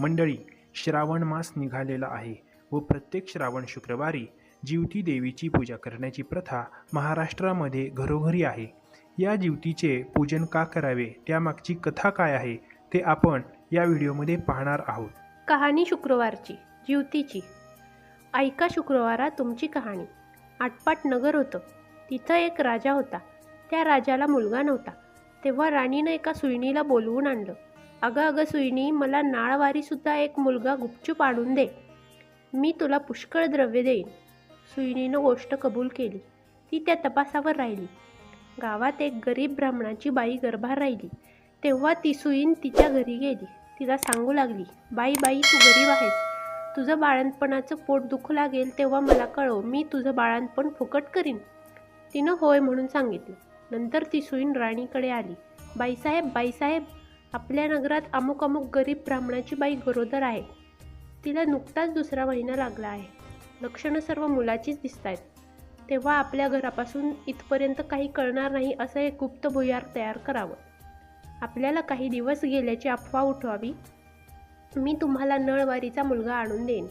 मंडळी श्रावण मास निघालेला आहे व प्रत्येक श्रावण शुक्रवारी जिवती देवीची पूजा करण्याची प्रथा महाराष्ट्रामध्ये घरोघरी आहे. या जिवतीचे पूजन का करावे त्यामागची कथा काय आहे ते आपण या व्हिडिओमध्ये पाहणार आहोत. कहाणी शुक्रवारची जिवतीची. ऐका शुक्रवारा तुमची कहाणी. आटपाट नगर होतं. तिथं एक राजा होता. त्या राजाला मुलगा नव्हता. तेव्हा राणीनं एका सुईणीला बोलवून आणलं. अगं अगं सुईणी मला नाळवारीसुद्धा एक मुलगा गुपचूप आणून दे. मी तुला पुष्कळ द्रव्य देईन. सुईणीनं गोष्ट कबूल केली. ती त्या तपासावर राहिली. गावात एक गरीब ब्राह्मणाची बाई गर्भार राहिली. तेव्हा ती सुईन तिच्या घरी गेली. तिला सांगू लागली बाई बाई तू गरीब आहेस. तुझं बाळंतपणाचं पोट दुखू लागेल तेव्हा मला कळव मी तुझं बाळणपण फुकट करीन. तिनं होय म्हणून सांगितलं. नंतर ती सुईन राणीकडे आली. बाईसाहेब बाईसाहेब आपल्या नगरात अमुक अमुक गरीब ब्राह्मणाची बाई गरोदर आहे. तिला नुकताच दुसरा महिना लागला आहे. लक्षणं सर्व मुलाचीच दिसत आहेत तेव्हा आपल्या घरापासून इथपर्यंत काही कळणार नाही असं एक गुप्त भुयार तयार करावं. आपल्याला काही दिवस गेल्याची अफवा उठवावी. मी तुम्हाला नळवारीचा मुलगा आणून देईन.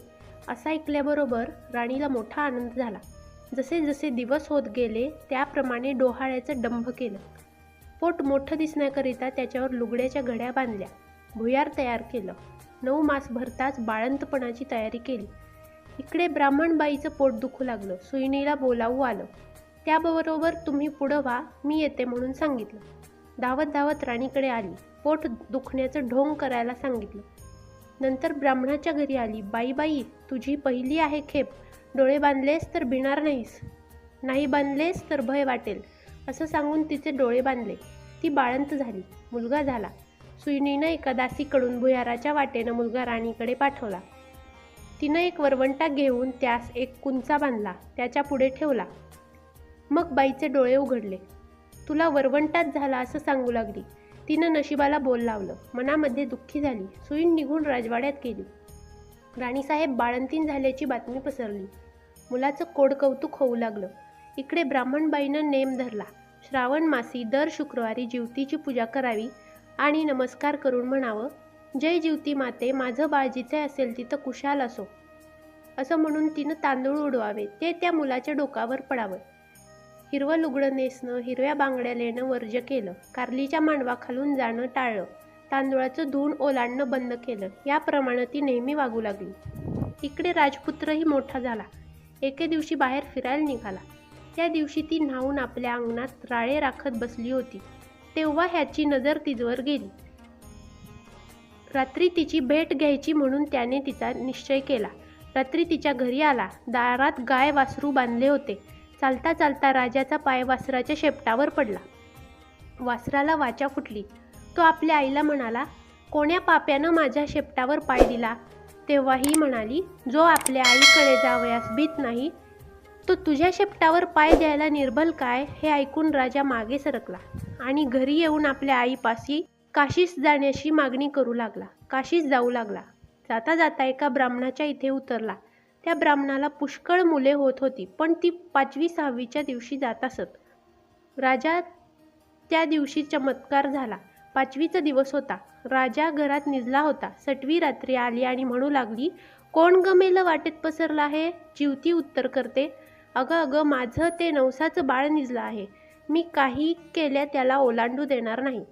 असं ऐकल्याबरोबर राणीला मोठा आनंद झाला. जसे जसे दिवस होत गेले त्याप्रमाणे डोहाळ्याचं डंभ केलं. पोट मोठं दिसण्याकरिता त्याच्यावर लुगड्याच्या घड्या बांधल्या. भुयार तयार केलं. नऊ मास भरताच बाळंतपणाची तयारी केली. इकडे ब्राह्मणबाईचं पोट दुखू लागलं. सुईणीला बोलावू आलं. त्याबरोबर तुम्ही पुढं व्हा मी येते म्हणून सांगितलं. धावत धावत राणीकडे आली. पोट दुखण्याचं ढोंग करायला सांगितलं. नंतर ब्राह्मणाच्या घरी आली. बाई बाई तुझी पहिली आहे खेप. डोळे बांधलेस तर भिणार नाहीस. नाही बांधलेस तर भय वाटेल. असं सांगून तिचे डोळे बांधले. ती बाळंत झाली. मुलगा झाला. सुईनीनं एका दासीकडून भुयाराच्या वाटेनं मुलगा राणीकडे पाठवला. तिनं एक वरवंटा घेऊन त्यास एक कुंचा बांधला. त्याच्या पुढे ठेवला. मग बाईचे डोळे उघडले. तुला वरवंटाच झाला असं सांगू लागली तिनं नशिबाला बोल लावलं. मनामध्ये दुःखी झाली. सुईण निघून राजवाड्यात गेली. राणीसाहेब बाळंतीन झाल्याची बातमी पसरली. मुलाचं कोड कौतुक होऊ लागलं. इकडे ब्राह्मणबाईनं नेम धरला. श्रावण मासी दर शुक्रवारी जिवतीची पूजा करावी आणि नमस्कार करून म्हणावं जय जिवती माते माझं बाळ जिथे असेल तिथं कुशाल असो. असं म्हणून तिनं तांदूळ उडवावे ते त्या मुलाच्या डोकावर पडावं. हिरवं लुगडं नेसणं हिरव्या बांगड्या लेणं वर्ज केलं कारलीच्या मांडवाखालून जाणं टाळलं तांदूळाचं धूण ओलांडणं बंद केलं याप्रमाणे ती नेहमी वागू लागली. इकडे राजपुत्रही मोठा झाला. एके दिवशी बाहेर फिरायला निघाला. त्या दिवशी ती न्हावून आपल्या अंगणात राळे राखत बसली होती. तेव्हा ह्याची नजर तिजवर गेली. रात्री तिची भेट घ्यायची म्हणून त्याने तिचा निश्चय केला. रात्री तिच्या घरी आला. दारात गाय वासरू बांधले होते. चालता चालता राजाचा पाय वासराच्या शेपटावर पडला. वासराला वाचा फुटली. तो आपल्या आईला म्हणाला कोण्या पाप्यानं माझ्या शेपटावर पाय दिला? तेव्हा ही म्हणाली जो आपल्या आईकडे जावयास भीत नाही तो तुझ्या शेपटावर पाय द्यायला निर्बल काय हे ऐकून राजा मागे सरकला आणि घरी येऊन आपल्या आईपाशी काशीस जाण्याची मागणी करू लागला काशीस जाऊ लागला. जाता जाता एका ब्राह्मणाच्या इथे उतरला. त्या ब्राह्मणाला पुष्कळ मुले होत होती पण ती पाचवी सहावीच्या दिवशी जात असत. राजा त्या दिवशी चमत्कार झाला. पाचवीचा दिवस होता. राजा घरात निजला होता. सटवी रात्री आली आणि म्हणू लागली कोण गमेलं वाटेत पसरलं आहे जिवती उत्तर करते. अगं अगं माझं ते नवसाचं बाळ निजलं आहे. मी काही केल्या त्याला ओलांडू देणार नाही.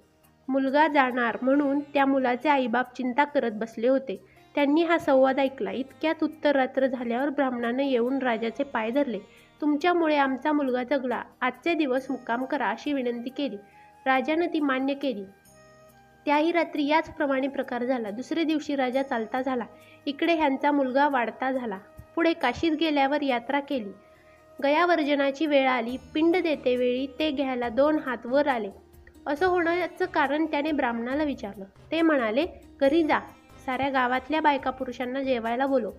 मुलगा जाणार म्हणून त्या मुलाचे आईबाप चिंता करत बसले होते. त्यांनी हा संवाद ऐकला. इतक्यात उत्तर रात्र झाल्यावर ब्राह्मणानं येऊन राजाचे पाय धरले. तुमच्यामुळे आमचा मुलगा जगला. आजचे दिवस मुक्काम करा अशी विनंती केली. राजानं ती मान्य केली. त्याही रात्री याचप्रमाणे प्रकार झाला. दुसरे दिवशी राजा चालता झाला. इकडे ह्यांचा मुलगा वाढता झाला. पुढे काशीत गेल्यावर यात्रा केली. गयावर्जनाची वेळ आली. पिंड देते वेळी ते घ्यायला दोन हात वर आले. असं होण्याचं कारण त्याने ब्राह्मणाला विचारलं. ते म्हणाले घरी जा. साऱ्या गावातल्या बायका पुरुषांना जेवायला बोलो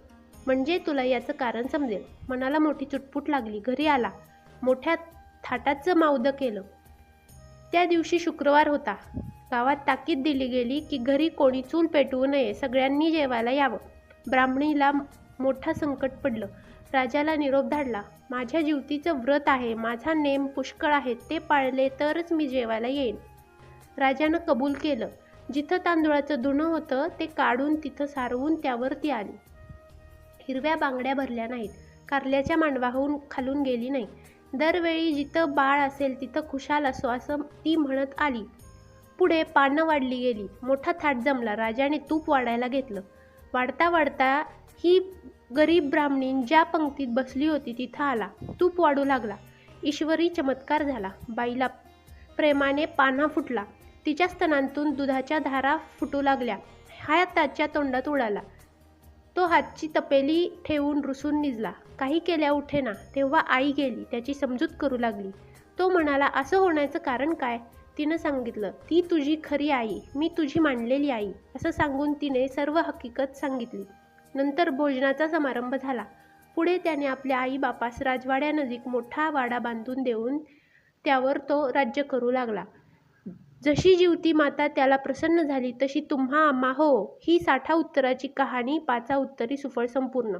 म्हणजे तुला याचं कारण समजेल. मनाला मोठी चुटपुट लागली. घरी आला. मोठ्या थाटाचं मावदं केलं. त्या दिवशी शुक्रवार होता. गावात ताकीद दिली गेली की घरी कोणी चूल पेटवू नये. सगळ्यांनी जेवायला यावं. ब्राह्मणीला मोठं संकट पडलं. राजाला निरोप धाडला. माझ्या जीवतीचं व्रत आहे. माझा नेम पुष्कळ आहे. ते पाळले तरच मी जेवायला येईन. राजानं कबूल केलं. जिथं तांदुळाचं धुणं होतं ते काढून तिथं सारवून त्यावर ती आली. हिरव्या बांगड्या भरल्या नाहीत. कारल्याच्या मांडवाहून खालून गेली नाही. दरवेळी जिथं बाळ असेल तिथं खुशाल असो असं ती म्हणत आली. पुढे पानं वाढली गेली. मोठा थाट जमला. राजाने तूप वाढायला घेतलं. वाढता वाढता ही गरीब ब्राह्मणीन ज्या पंक्तीत बसली होती तिथं आला. तूप वाढू लागला. ईश्वरी चमत्कार झाला. बाईला प्रेमाने पान्हा फुटला. तिच्या स्तनांतून दुधाच्या धारा फुटू लागल्या. हा त्याच्या तोंडात उडाला. तो हातची तपेली ठेवून रुसून निजला. काही केल्या उठेना तेव्हा आई गेली. त्याची समजूत करू लागली. तो म्हणाला असं होण्याचं कारण काय? तिनं सांगितलं ती तुझी खरी आई. मी तुझी मांडलेली आई. असं सांगून तिने सर्व हकीकत सांगितली. नंतर भोजनाचा समारंभ झाला. पुढे त्याने आपल्या आईबापास राजवाड्यानजीक मोठा वाडा बांधून देऊन त्यावर तो राज्य करू लागला. जशी जीवती माता त्याला प्रसन्न झाली तशी तुम्हा आम्हा हो ही साठा उत्तराची कहाणी पाचा उत्तरी सुफळ संपूर्ण.